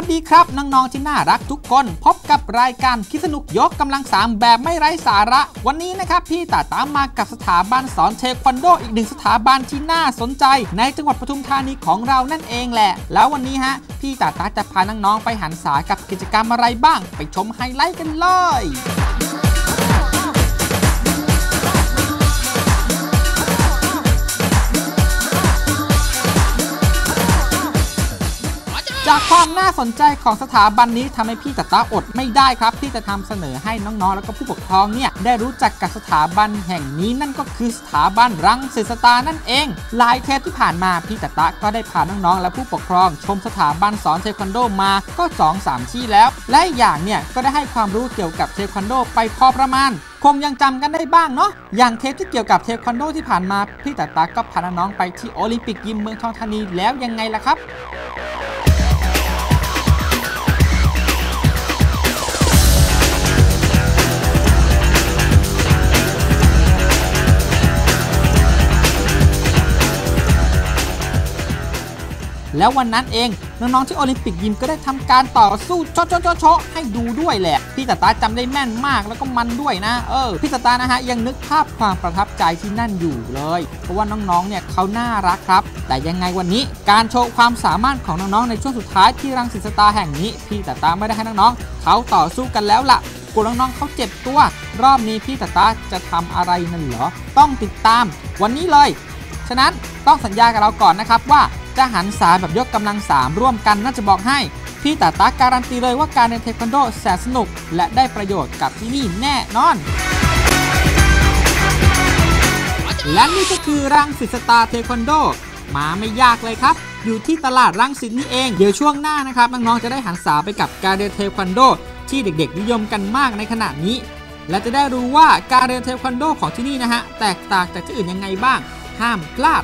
วัสดีครับ น้อง ๆ ที่น่ารักทุกคน พบกับรายการคิดสนุกยกกำลังสามแบบไม่ไร้สาระ วันนี้นะครับ พี่ตาตามมากับสถาบันสอนเทควันโดอีกหนึ่งสถาบันที่น่าสนใจ ในจังหวัดปทุมธานีของเรานั่นเองแหละ แล้ววันนี้ฮะ พี่ตาตาจะพาน้อง ๆ ไปหันษากับกิจกรรมอะไรบ้าง ไปชมไฮไลท์กันเลย จากความน่าสนใจของสถาบันนี้ทำให้พี่ตาตาอดไม่ได้ครับ ที่จะทำเสนอให้น้องๆ แล้วก็ผู้ปกครองเนี่ยได้รู้จักกับสถาบันแห่งนี้นั่นก็คือสถาบันรังสิตสตานั่นเองหลายเทปที่ผ่านมาพี่ตาตาก็ได้พาน้องๆ และผู้ปกครอง ชมสถาบันสอนเทควันโดมาก็ 2-3 ที่แล้ว และอย่างเนี่ยก็ได้ให้ความรู้เกี่ยวกับเทควันโดไปพอประมาณคงยังจำกันได้บ้างเนาะ อย่างเทปที่เกี่ยวกับเทควันโดที่ผ่านมา พี่ตาตาก็พาน้องๆไปที่โอลิมปิกยิมเมืองทองธานีแล้วยังไงล่ะครับ แล้ววันนั้นเองน้องๆที่โอลิมปิกยิมก็ได้ทำการต่อสู้โชโชโชโชให้ดูด้วยแหละ พี่ตาตาจำได้แม่นมากแล้วก็มันด้วยนะ เออ พี่ตาตานะฮะยังนึกภาพความประทับใจที่นั่นอยู่เลย เพราะว่าน้องๆเนี่ยเขาน่ารักครับ แต่ยังไงวันนี้การโชว์ความสามารถของน้องๆในช่วงสุดท้ายที่รังสิตสตาร์แห่งนี้ พี่ตาตาไม่ได้ให้น้องๆเขาต่อสู้กันแล้วล่ะกลัวน้องๆเขาเจ็บตัว รอบนี้พี่ตาตาจะทำอะไรนั่นเหรอต้องติดตาม วันนี้เลย ฉะนั้นต้องสัญญากับเราก่อนนะครับว่า จะหันษาแบบยกกำลัง 3 ร่วมกันน่าจะบอกให้ พี่ตาตาการันตีเลยว่าการเรียนเทควันโดแสนสนุก และได้ประโยชน์กับที่นี่แน่นอน และนี่ก็คือรังสิตสตาร์เทควันโด มาไม่ยากเลยครับ อยู่ที่ตลาดรังสิตนี่เอง เดี๋ยวช่วงหน้านะครับน้องๆจะได้หันษาไปกับการเรียนเทควันโด ที่เด็กๆนิยมกันมากในขณะนี้ และจะได้รู้ว่าการเรียนเทควันโดของที่นี่นะฮะแตกต่างจากที่อื่นยังไงบ้าง ห้ามพลาด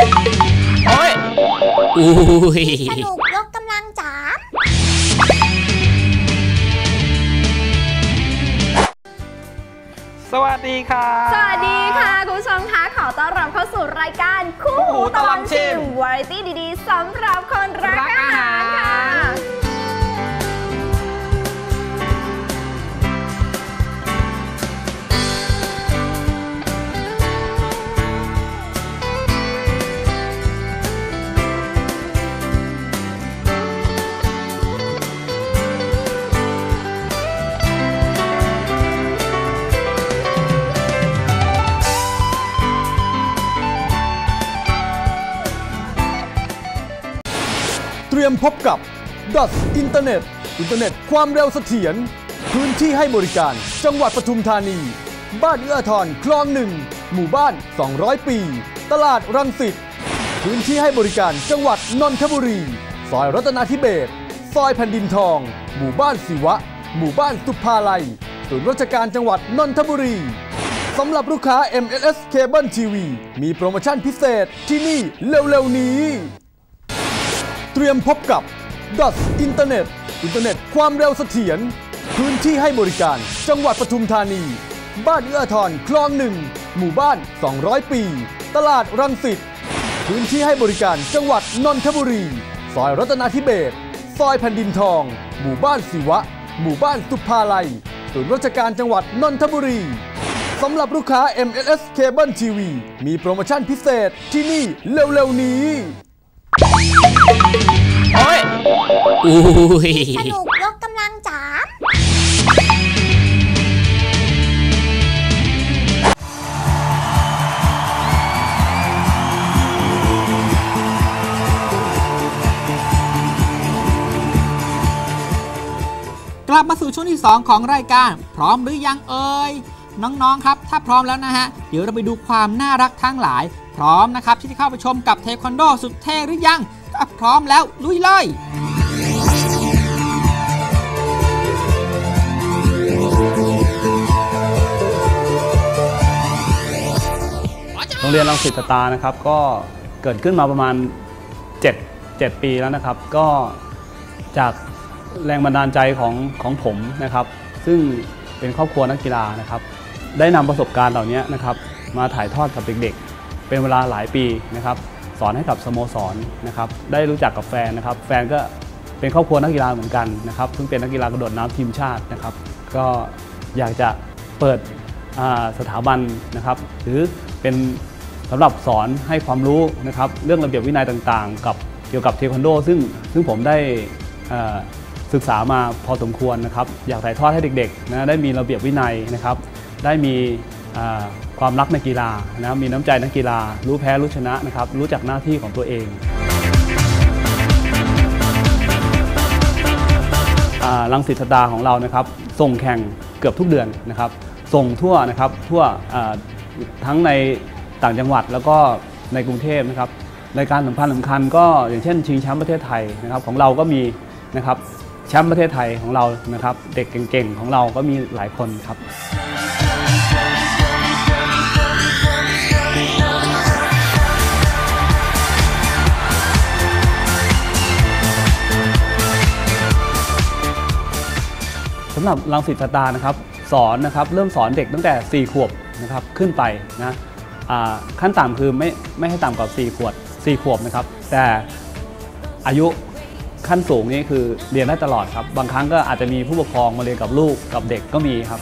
อุ้ยสนุกยกกำลังจ๋าสวัสดีครับสวัสดีค่ะ คุณผู้ชมคะขอต้อนรับเข้าสู่รายการคู่คู่หูหูตลอดตลอดชิชิมมวาไรตี้ดีๆสำหรับคนรักรักอา พบกับ DOT อินเทอร์เน็ตอินเทอร์เน็ตความเร็วเสถียรพื้นที่ให้บริการ จังหวัดปทุมธานี บ้านเอื้ออาทรคลองหนึ่งหมู่บ้าน 200 ปี ตลาดรังสิตพื้นที่ให้บริการจังหวัดนนทบุรี ซอยรัตนาธิเบศซอยแผ่นดินทอง หมู่บ้านศิวะ หมู่บ้านสุภาลัยศูนย์ราชการจังหวัดนนทบุรีสำหรับลูกค้า MLS Cable TV มีโปรโมชั่นพิเศษที่นี่เร็วๆนี้ ตรียมพบกับ DOT อินเทอร์เน็ตอินเทอร์เน็ตความเร็วเสถียรพื้นที่ให้บริการ จังหวัดปทุมธานี บ้านเอื้อทอาทรคลองหนึ่งหมู่บ้าน 200 ปี ตลาดรังสิตพื้นที่ให้บริการจังหวัดนนทบุรี ซอยรัตนาธิเบศซอยแผ่นดินทอง หมู่บ้านศิวะ หมู่บ้านสุภาลัยศูนย์ราชการจังหวัดนนทบุรีสำหรับลูกค้า MLS Cable TV มีโปรโมชั่นพิเศษที่นี่เร็วๆนี้ อุ้ยสนุกยกกำลังจ๋ากลับมาสู่ช่วงที่ 2 ของรายการ พร้อมหรือยังเอ่ยน้องๆครับ ถ้าพร้อมแล้วนะฮะ เดี๋ยวเราไปดูความน่ารักทั้งหลาย พร้อมนะครับที่จะเข้าไปชมกับเทควันโดสุดเท่หรือยัง ถ้าพร้อมแล้วลุยเลยตรงเรียนรังสิตตานะครับ ก็เกิดขึ้นมาประมาณ 7 7 ปีแล้วนะครับ ก็จากแรงบันดาลใจของของผมนะครับ ซึ่งเป็นครอบครัวนักกีฬานะครับ ได้นำประสบการณ์เหล่านี้นะครับ มาถ่ายทอดกับเด็กๆ เป็นเวลาหลายปีนะครับ สอนให้กับสโมสรนะครับได้รู้จักกับแฟนนะครับ แฟนก็เป็นครอบครัวนักกีฬาเหมือนกันนะครับซึ่งเป็นนักกีฬากระโดดน้ำทีมชาตินะครับ ก็อยากจะเปิดสถาบันนะครับ หรือเป็นสำหรับสอนให้ความรู้นะครับ เรื่องระเบียบวินัยต่างๆ กับเกี่ยวกับเทควันโด ซึ่งซึ่งผมได้ศึกษามาพอสมควรนะครับ อยากถ่ายทอดให้เด็กๆนะได้มีระเบียบวินัยนะครับ ได้มี ความรักในกีฬานะมีน้ำใจนักกีฬา รู้แพ้รู้ชนะนะครับ รู้จักหน้าที่ของตัวเองลังสิตสตาของเรานะครับ ส่งแข่งเกือบทุกเดือนนะครับ ส่งทั่วนะครับทั่วทั้งในต่างจังหวัดแล้วก็ในกรุงเทพนะครับรายการสำคัญสำคัญก็อย่างเช่นชิงแชมป์ประเทศไทยนะครับของเราก็มีนะครับแชมป์ประเทศไทยของเรานะครับ เด็กเก่งๆของเราก็มีหลายคนครับ สำหรับรังสิตสตานะครับสอนนะครับเริ่มสอนเด็กตั้งแต่ 4 ขวบนะครับขึ้นไปนะขั้นต่ำคือไม่ไม่ให้ต่ำกว่า 4 ขวบ4ขวบนะครับ แต่อายุขั้นสูงนี่คือเรียนได้ตลอดครับ บางครั้งก็อาจจะมีผู้ปกครองมาเรียนกับลูกกับเด็กก็มีครับ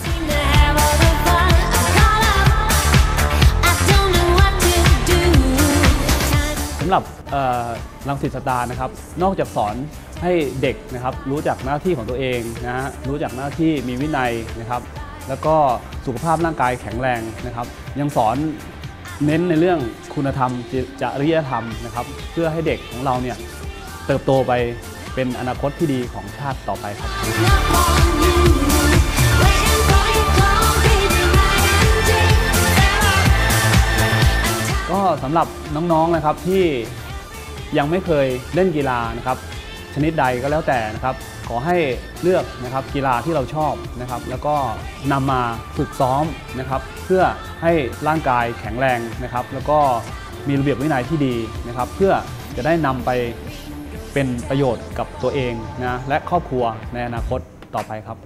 สำหรับเอ่อรังสิตสตาร์นะครับ นอกจากสอน ให้เด็กนะครับรู้จักหน้าที่ของตัวเองนะฮะรู้จักหน้าที่มีวินัยนะครับ แล้วก็สุขภาพร่างกายแข็งแรงนะครับ ยังสอนเน้นในเรื่องคุณธรรมจริยธรรมนะครับ เพื่อให้เด็กของเราเนี่ยเติบโตไปเป็นอนาคตที่ดีของชาติต่อไปครับก็สำหรับน้องๆนะครับที่ยังไม่เคยเล่นกีฬานะครับ ชนิดใดก็แล้วแต่นะครับ ขอให้เลือกนะครับกีฬาที่เราชอบนะครับ แล้วก็นำมาฝึกซ้อมนะครับ เพื่อให้ร่างกายแข็งแรงนะครับ แล้วก็มีระเบียบวินัยที่ดีนะครับ เพื่อจะได้นำไปเป็นประโยชน์กับตัวเองนะและครอบครัวในอนาคตต่อไปครับ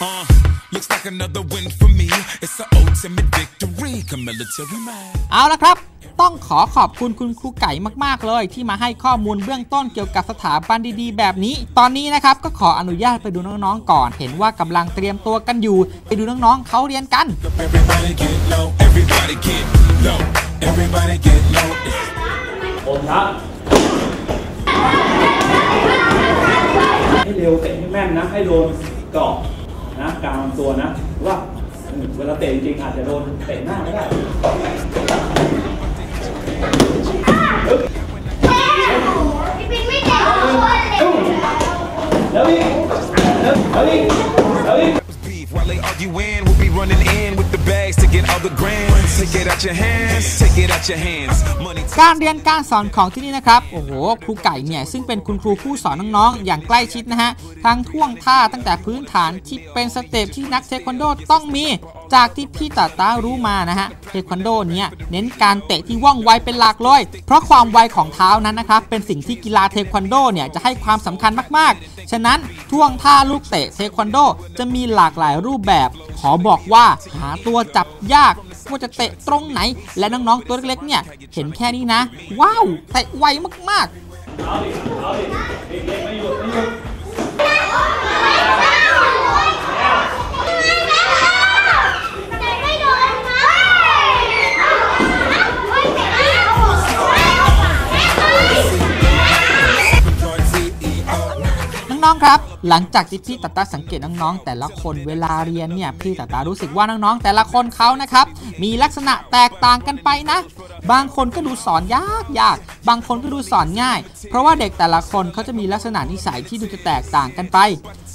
Uh, looks like another win for me. It's an ultimate victory. Come military man. เอาละครับ ต้องขอขอบคุณคุณครูไก่มากๆเลย ที่มาให้ข้อมูลเบื้องต้นเกี่ยวกับสถาบันดีๆ แบบนี้ ตอนนี้นะครับก็ขออนุญาตไปดูน้องๆก่อน เห็นว่ากำลังเตรียมตัวกันอยู่ ไปดูน้องๆเขาเรียนกัน Everybody get low. Everybody get low. Everybody get low. ผมครับให้เร็วเตะให้แม่นนะให้โดนกรอบ นะกลางลำตัวนะหรือว่าเวลาเตะจริงๆอาจจะโดนเตะหน้าก็ได้แล้วอีกแล้วอีกแล้วอีก Beef while they arguing, we'll be running in with the bags to get all the grand. Take it out your hands. Take it out your hands. Money. การเรียนการสอนของที่นี่นะครับ โอ้โห ครูไก่เนี่ย ซึ่งเป็นคุณครูผู้สอนน้องๆ อย่างใกล้ชิดนะฮะ ทั้งท่วงท่าตั้งแต่พื้นฐานที่เป็นสเต็ปที่นักเทควันโดต้องมี จากที่พี่ตาตารู้มานะฮะเทควันโดเนี่ยเน้นการเตะที่ว่องไวเป็นหลักเลย เพราะความไวของเท้านั้นนะครับเป็นสิ่งที่กีฬาเทควันโดเนี่ยจะให้ความสำคัญมากๆ ฉะนั้นท่วงท่าลูกเตะเทควันโดจะมีหลากหลายรูปแบบ ขอบอกว่าหาตัวจับยากว่าจะเตะตรงไหน และน้องๆตัวเล็กๆเนี่ยเห็นแค่นี้นะ ว้าวเตะไวมากๆ ครับ หลังจากที่พี่ตาตาสังเกตน้องๆ แต่ละคนเวลาเรียนเนี่ยพี่ตาตารู้สึกว่าน้องๆ แต่ละคนเขานะครับมีลักษณะแตกต่างกันไปนะ บางคนก็ดูสอนยากยากบางคนก็ดูสอนง่าย เพราะว่าเด็กแต่ละคนเขาจะมีลักษณะนิสัยที่ดูจะแตกต่างกันไป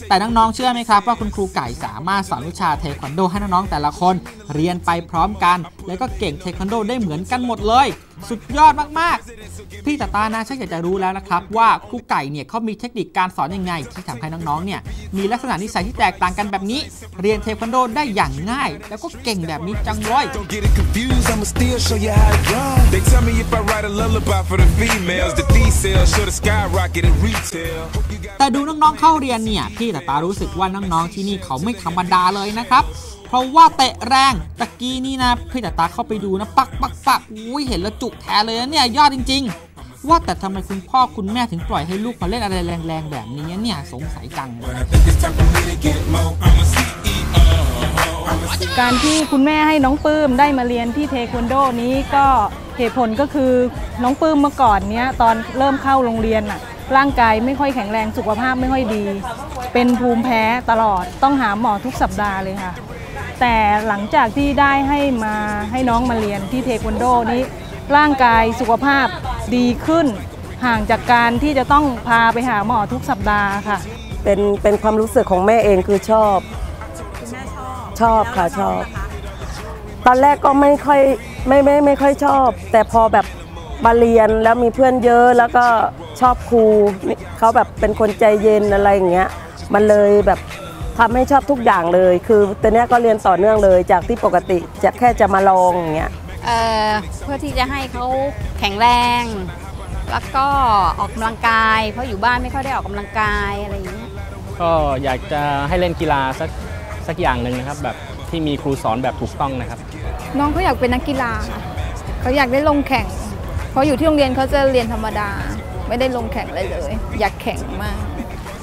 แต่น้องๆเชื่อไหมครับ ว่าคุณครูไก่สามารถสอนวิชาเทควันโดให้น้องๆแต่ละคน เรียนไปพร้อมกัน แล้วก็เก่งเทควันโดได้เหมือนกันหมดเลยสุดยอดมาก ๆ พี่ตาตานะชักอยากจะรู้แล้วนะครับว่าครูไก่เนี่ยเขามีเทคนิคการสอนยังไงที่ทำให้น้องๆ เนี่ยมีลักษณะนิสัยที่แตกต่างกันแบบนี้ เรียนเทควันโดได้อย่างง่าย แล้วก็เก่งแบบนี้จังเลย Don't get it confused, I'ma still show you how to grind. They tell me if I write a lullaby for the females, the D sales sure to skyrocket at retail. Hope you got แต่ดูน้องๆ เข้าเรียนเนี่ยพี่ตาตารู้สึกว่าน้องๆ ที่นี่เขาไม่ธรรมดาเลยนะครับเพราะว่าเตะแรงตะกี้นี่นะพี่ตาตาเข้าไปดูนะ ปักปักปักอุ้ยเห็นแล้วจุกแทนเลยนะเนี่ยยอดจริง ๆ ว่าแต่ทำไมคุณพ่อคุณแม่ถึงปล่อยให้ลูกมาเล่นอะไรแรงๆแบบนี้เนี่ยสงสัยจัง การที่คุณแม่ให้น้องปื้มได้มาเรียนที่เทควันโดนี้ก็เหตุผลก็คือน้องปื้มเมื่อก่อนเนี้ยตอนเริ่มเข้าโรงเรียนน่ะร่างกายไม่ค่อยแข็งแรงสุขภาพไม่ค่อยดี เป็นภูมิแพ้ตลอดต้องหาหมอทุกสัปดาห์เลยค่ะ แต่หลังจากที่ได้ให้มาให้น้องมาเรียนที่เทควันโดนี้ ร่างกายสุขภาพ ดีขึ้น ห่างจากการที่จะต้องพาไปหาหมอทุกสัปดาห์ค่ะ เป็นเป็นความรู้สึกของแม่เองคือชอบชอบค่ะชอบ ตอนแรกก็ไม่ค่อยไม่ไม่ไม่ค่อยชอบ แต่พอแบบมาเรียนแล้วมีเพื่อนเยอะแล้วก็ชอบครูนี่เขาแบบเป็นคนใจเย็นอะไรอย่างเงี้ยมันเลยแบบทำให้ชอบทุกอย่างเลย คือตอนเนี้ยก็เรียนต่อเนื่องเลยจากที่ปกติจะแค่จะมาลองอย่างเงี้ย เอ่อเพื่อที่จะให้เขาแข็งแรง แล้วก็ออกกำลังกาย เพราะอยู่บ้านไม่ค่อยได้ออกกำลังกายอะไรอย่างเงี้ยก็อยากจะให้เล่นกีฬาสักสักอย่างหนึ่งนะครับ แบบที่มีครูสอนแบบถูกต้องนะครับ น้องเขาอยากเป็นนักกีฬาค่ะเขาอยากได้ลงแข่ง เพราะอยู่ที่โรงเรียนเขาจะเรียนธรรมดา ไม่ได้ลงแข่งอะไรเลย อยากแข่งมาก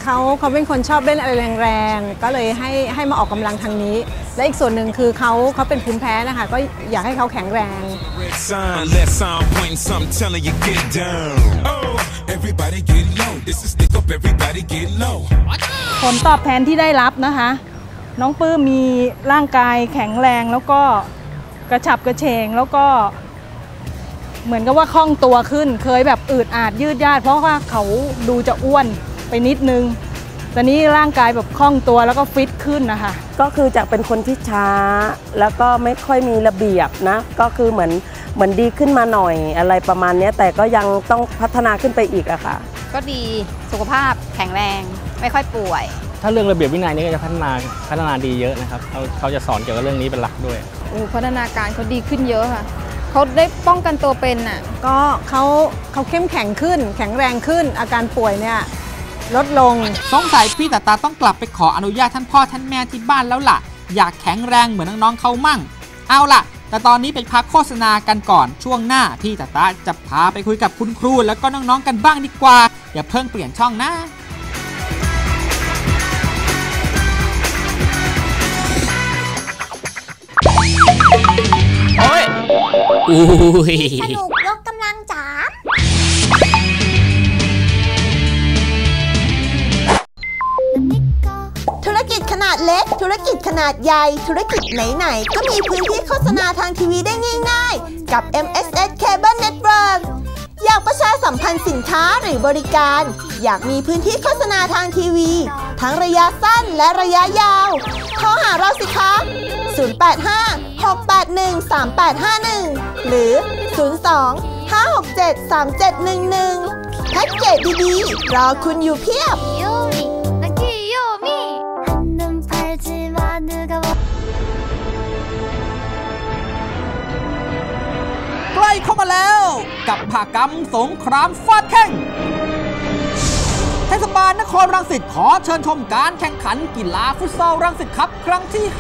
เขาเขาเป็นคนชอบเล่นอะไรแรงๆ ก็เลยให้ให้มาออกกำลังทางนี้ และอีกส่วนหนึ่งคือเขาเขาเป็นภูมิแพ้นะคะ ก็อยากให้เขาแข็งแรง red sign, left sign pointing something telling you get down. Oh, everybody get low. This is stick up, everybody get low. ผลตอบแทนที่ได้รับนะคะ น้องปื้มมีร่างกายแข็งแรงแล้วก็กระฉับกระเฉงแล้วก็ เหมือนกับว่าคล่องตัวขึ้น เคยแบบอืดอาดยืดยาดเพราะว่าเขาดูจะอ้วนไปนิดนึง ตอนนี้ร่างกายแบบคล่องตัวแล้วก็ฟิตขึ้นนะคะ ก็คือจากเป็นคนที่ช้า แล้วก็ไม่ค่อยมีระเบียบนะ ก็คือเหมือนเหมือนดีขึ้นมาหน่อยอะไรประมาณเนี้ยแต่ก็ยังต้องพัฒนาขึ้นไปอีกอะค่ะ ก็ดีสุขภาพแข็งแรงไม่ค่อยป่วย ถ้าเรื่องระเบียบวินัยนี่ก็จะพัฒนาพัฒนาดีเยอะนะครับเขาเขาจะสอนเกี่ยวกับเรื่องนี้เป็นหลักด้วยโอ้พัฒนาการเขาดีขึ้นเยอะค่ะเขาได้ป้องกันตัวเป็นอะก็เขาเขาเข้มแข็งขึ้น แข็งแรงขึ้นอาการป่วยเนี่ย ลดลง สงสัยพี่ตาตาต้องกลับไปขออนุญาตท่านพ่อท่านแม่ที่บ้านแล้วล่ะ อยากแข็งแรงเหมือนน้องๆเขามั่ง เอาล่ะ แต่ตอนนี้ไปพักโฆษณากันก่อนช่วงหน้า พี่ตาตาจะพาไปคุยกับคุณครูแล้วก็น้องๆกันบ้างดีกว่า อย่าเพิ่งเปลี่ยนช่องนะโอ้ยอุ้ยสนุก ธุรกิจขนาดใหญ่ ธุรกิจไหน ๆ ก็มีพื้นที่โฆษณาทางทีวีได้ง่าย ๆ กับ MSS Cable Network อยากประชาสัมพันธ์สินค้าหรือบริการ อยากมีพื้นที่โฆษณาทางทีวี ทั้งระยะสั้นและระยะยาวโทรหาเราสิคะ 085 681 3851 หรือ 02 567 3711 แพ็กเกจดีๆ รอคุณอยู่เพียบ ล้เข้ามาแล้ว กับภากรรมสงครามฟาดแข่งเทศบาลนครรังสิตขอเชิญชมการแข่งขันกีฬาฟุตซอลรังสิตครับครั้งที่ 5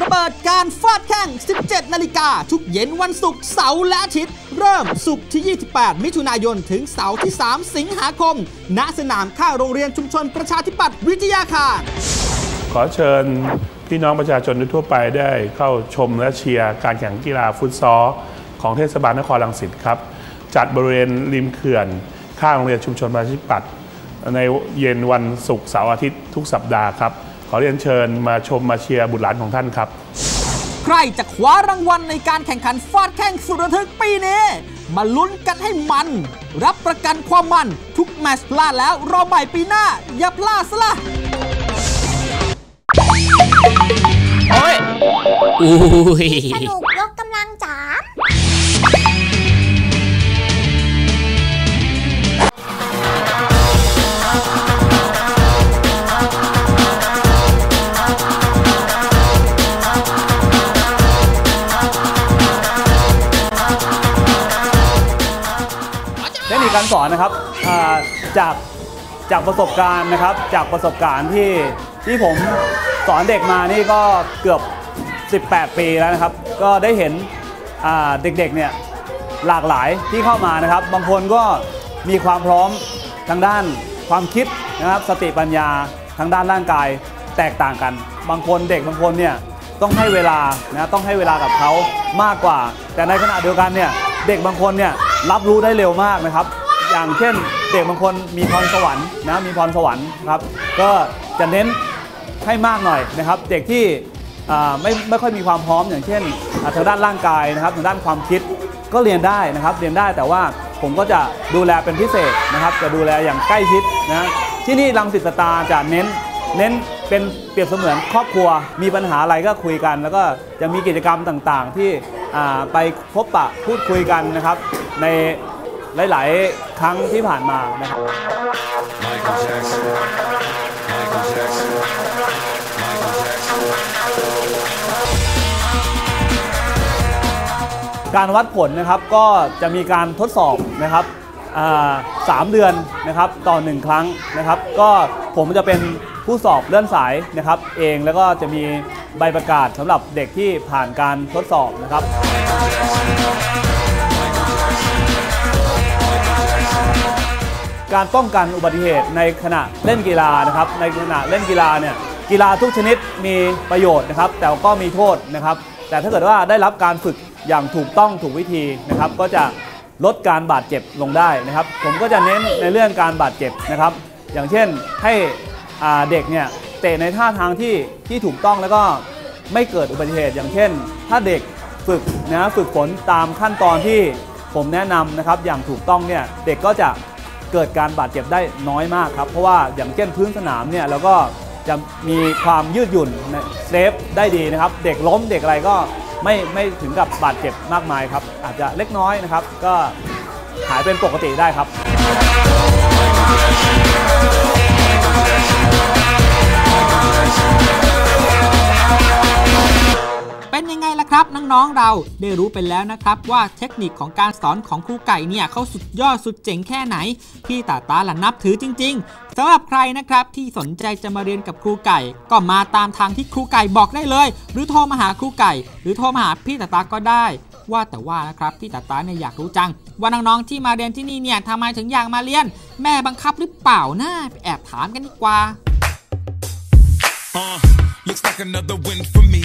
ระเบิดการฟาดแข่ง17 นาฬิกา ทุกเย็นวันศุกร์เสาร์และอาทิตย์ เริ่มศุกร์ที่ 28 มิถุนายน ถึงเสาร์ที่ 3 สิงหาคม ณ สนามข้าโรงเรียนชุมชนประชาธิปัตย์วิทยาคาร ขอเชิญ พี่น้องประชาชนทั่วไปได้เข้าชมและเชียร์การแข่งกีฬาฟุตซอลของเทศบาลนครรังสิตครับ จัดบริเวณริมเขื่อนข้างโรงเรียนชุมชนประชาธิปัตย์ในเย็นวันศุกร์เสาร์อาทิตย์ทุกสัปดาห์ครับ ขอเรียนเชิญมาชมมาเชียร์บุตรหลานของท่านครับ ใครจะคว้ารางวัลในการแข่งขันฟาดแข่งสุดระทึกปีนี้ มาลุ้นกันให้มัน รับประกันความมันทุกแมตช์พลาดแล้วรอใหม่ปีหน้า อย่าพลาดซะละ โอ้ยอุ้ยสนุกยกกำลังจ๋าเทคนิคการสอนนะครับอ่าจากจากประสบการณ์นะครับ จากประสบการณ์ที่ที่ผม สอนเด็กมานี่ก็เกือบ 18 ปีแล้วนะครับ ก็ได้เห็นเด็กๆเนี่ยหลากหลายที่เข้ามานะครับ บางคนก็มีความพร้อมทางด้านความคิดนะครับ สติปัญญาทางด้านร่างกายแตกต่างกัน บางคนเด็กบางคนเนี่ยต้องให้เวลานะต้องให้เวลากับเขามากกว่า แต่ในขณะเดียวกันเนี่ยเด็กบางคนเนี่ยรับรู้ได้เร็วมากนะครับ อย่างเช่นเด็กบางคนมีพรสวรรค์นะมีพรสวรรค์ครับก็จะเน้น ให้มากหน่อยนะครับ เด็กที่ไม่ไม่ค่อยมีความพร้อมอย่างเช่นทางด้านร่างกายนะครับทางด้านความคิดก็เรียนได้นะครับเรียนได้แต่ว่าผมก็จะดูแลเป็นพิเศษนะครับ จะดูแลอย่างใกล้ชิดนะที่นี่รังสิตสตาจะเน้น เน้นเป็นเปรียบเสมือนครอบครัว มีปัญหาอะไรก็คุยกัน แล้วก็จะมีกิจกรรมต่างๆ ที่ไปพบปะพูดคุยกันนะครับ ในหลาย ๆ ครั้งที่ผ่านมานะครับ การวัดผลนะครับก็จะมีการทดสอบนะครับสามเดือนนะครับต่อหนึ่งครั้งนะครับ ก็ผมจะเป็นผู้สอบเลื่อนสายนะครับ เองแล้วก็จะมีใบประกาศสำหรับเด็กที่ผ่านการทดสอบนะครับ การป้องกันอุบัติเหตุในขณะเล่นกีฬานะครับ ในขณะเล่นกีฬาเนี่ยกีฬาทุกชนิดมีประโยชน์นะครับ แต่ก็มีโทษนะครับ แต่ถ้าเกิดว่าได้รับการฝึกอย่างถูกต้องถูกวิธีนะครับ ก็จะลดการบาดเจ็บลงได้นะครับ ผมก็จะเน้นในเรื่องการบาดเจ็บนะครับ อย่างเช่นให้เด็กเนี่ยเตะในท่าทางที่ที่ถูกต้องแล้วก็ไม่เกิดอุบัติเหตุ อย่างเช่น ถ้าเด็กฝึกนะฝึกฝนตามขั้นตอนที่ผมแนะนำนะครับอย่างถูกต้องเนี่ยเด็กก็จะ เกิดการบาดเจ็บได้น้อยมากครับ เพราะว่าอย่างเช่นพื้นสนามเนี่ยเราก็จะมีความยืดหยุ่นเซฟได้ดีนะครับ เด็กล้มเด็กอะไรก็ไม่ไม่ถึงกับบาดเจ็บมากมายครับ อาจจะเล็กน้อยนะครับ ก็หายเป็นปกติได้ครับ น้องๆเราได้รู้ไปแล้วนะครับว่าเทคนิคของการสอนของครูไก่เนี่ยเขาสุดยอดสุดเจ๋งแค่ไหน พี่ตาตาละนับถือจริง ๆสำหรับใครนะครับที่สนใจจะมาเรียนกับครูไก่ ก็มาตามทางที่ครูไก่บอกได้เลย หรือโทรมาหาครูไก่ หรือโทรมาหาพี่ตาตาก็ได้ ว่าแต่ว่านะครับพี่ตาตาเนี่ยอยากรู้จังว่าน้องๆที่มาเรียนที่นี่เนี่ยทำไมถึงอยากมาเรียน แม่บังคับหรือเปล่านะไปแอบถามกันดีกว่า Uh, looks like another win for me.